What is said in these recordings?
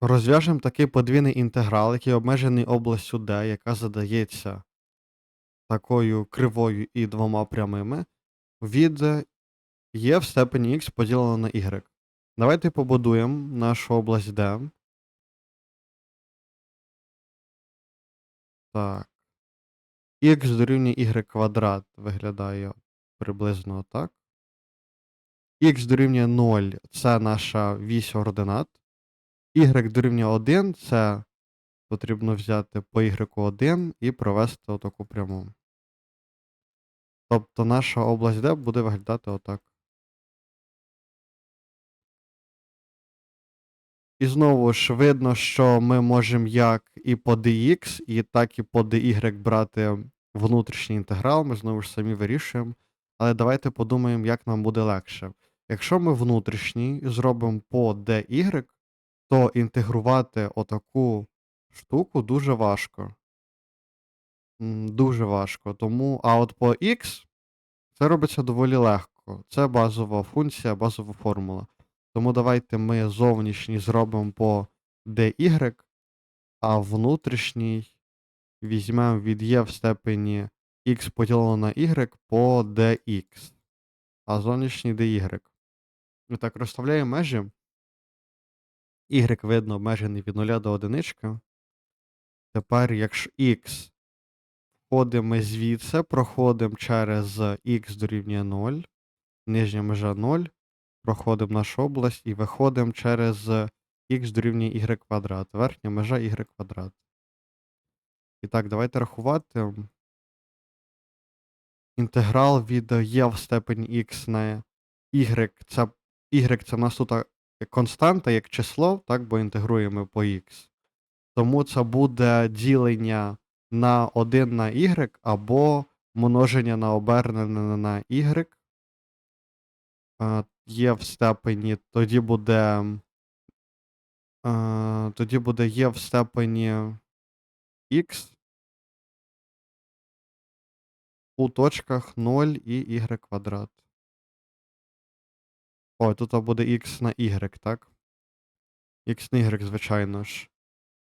Розв'яжемо такий подвійний інтеграл, який обмежений областю D, яка задається такою кривою і двома прямими, від e в степені x поділено на y. Давайте побудуємо нашу область D. Так. x дорівнює y квадрат виглядає приблизно так. x дорівнює 0 це наша вісь ординат. Y дорівнює 1 це потрібно взяти по y1 і провести отаку пряму. Тобто наша область D буде виглядати отак. І знову ж видно, що ми можемо як і по dx, і так і по dy брати внутрішній інтеграл, ми знову ж самі вирішуємо. Але давайте подумаємо, як нам буде легше. Якщо ми внутрішній зробимо по dy, то інтегрувати отаку штуку дуже важко. Дуже важко. Тому, а от по x це робиться доволі легко. Це базова функція, базова формула. Тому давайте ми зовнішній зробимо по dy, а внутрішній візьмемо від e в степені x поділено на y по dx. А зовнішній dy. І так, розставляємо межі. Y видно обмежений від 0 до 1. Тепер, якщо x входимо звідси, проходимо через x дорівнює 0, нижня межа 0, проходимо нашу область і виходимо через x дорівнює y квадрат, верхня межа y квадрат. І так, давайте рахувати. Інтеграл від e в степені x на y. Це, y це в нас тут константа, як число, так, бо інтегруємо по x. Тому це буде ділення на 1 на y або множення на обернене на y. Е, Є в степені, тоді буде. е, Тоді буде є в степені x у точках 0 і y квадрат. О, тут буде x на y, так? x на y, звичайно ж.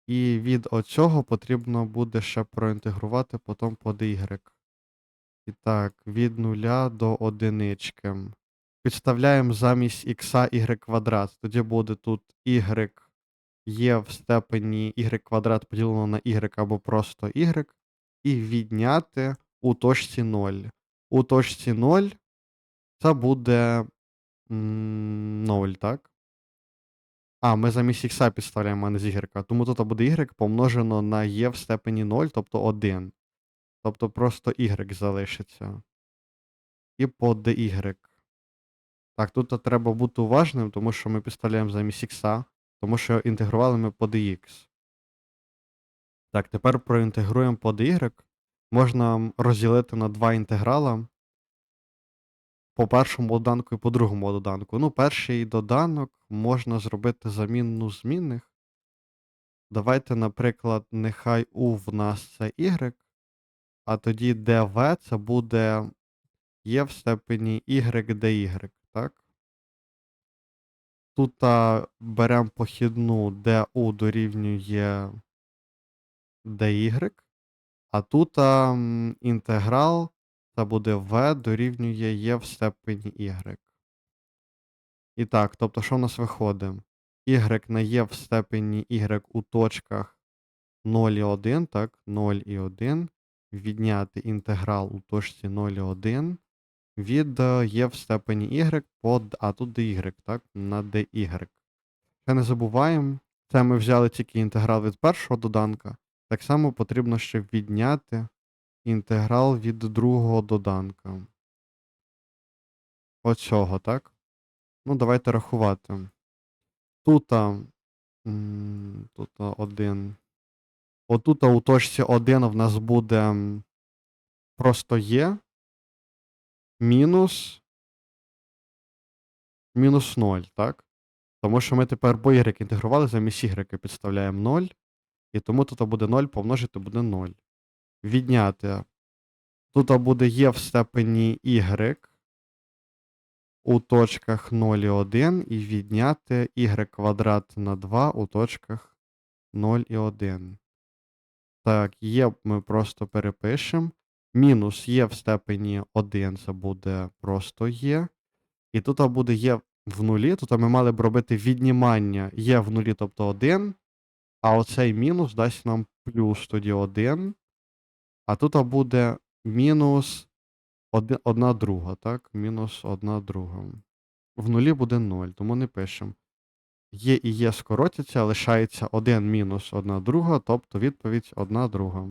І від оцього потрібно буде ще проінтегрувати потім по dy. І так, від 0 до одинички. Підставляємо замість x y квадрат. Тоді буде тут y є в степені y квадрат поділено на y або просто y. І відняти у точці 0. У точці 0 це буде 0, так? А, ми замість х підставляємо, а не з y. Тому тут буде y помножено на e в степені 0, тобто 1. Тобто просто y залишиться. І по dy. Так, тут треба бути уважним, тому що ми підставляємо замість х, тому що інтегрували ми по dx. Так, тепер проінтегруємо по dy. Можна розділити на два інтеграла. По першому доданку і по другому доданку. Ну, перший доданок можна зробити замінну змінних. Давайте, наприклад, нехай у в нас це y, а тоді dv це буде є в степені y dy, так? Тут беремо похідну du дорівнює dy, а тут інтеграл це буде v дорівнює e в степені y. І так, тобто, що в нас виходить? y на e в степені y у точках 0 і 1, так, 0 і 1. Відняти інтеграл у точці 0 і 1 від e в степені y по, а тут dy, так, на dy. Ще не забуваємо, це ми взяли тільки інтеграл від першого доданка. Так само потрібно ще відняти інтеграл від другого доданка. Оцього, так? Ну, давайте рахувати. Тут, тут 1. Отут у точці 1 в нас буде просто є. Мінус. Мінус 0, так? Тому що ми тепер по y інтегрували, замість y підставляємо 0. І тому тут буде 0 помножити буде 0. Відняти. Тут буде є в степені y. у точках 0 і 1 і відняти y квадрат на 2 у точках 0 і 1. Так, є ми просто перепишемо. Мінус є в степені 1, це буде просто є. І тут буде є в нулі, тут ми мали б робити віднімання є в нулі, тобто 1. А оцей мінус дасть нам плюс тоді 1. А тут буде мінус 1 друга, так? Мінус 1 друга. В нулі буде 0, тому не пишемо. Є і є скоротяться, лишається 1 мінус 1 друга, тобто відповідь 1 друга.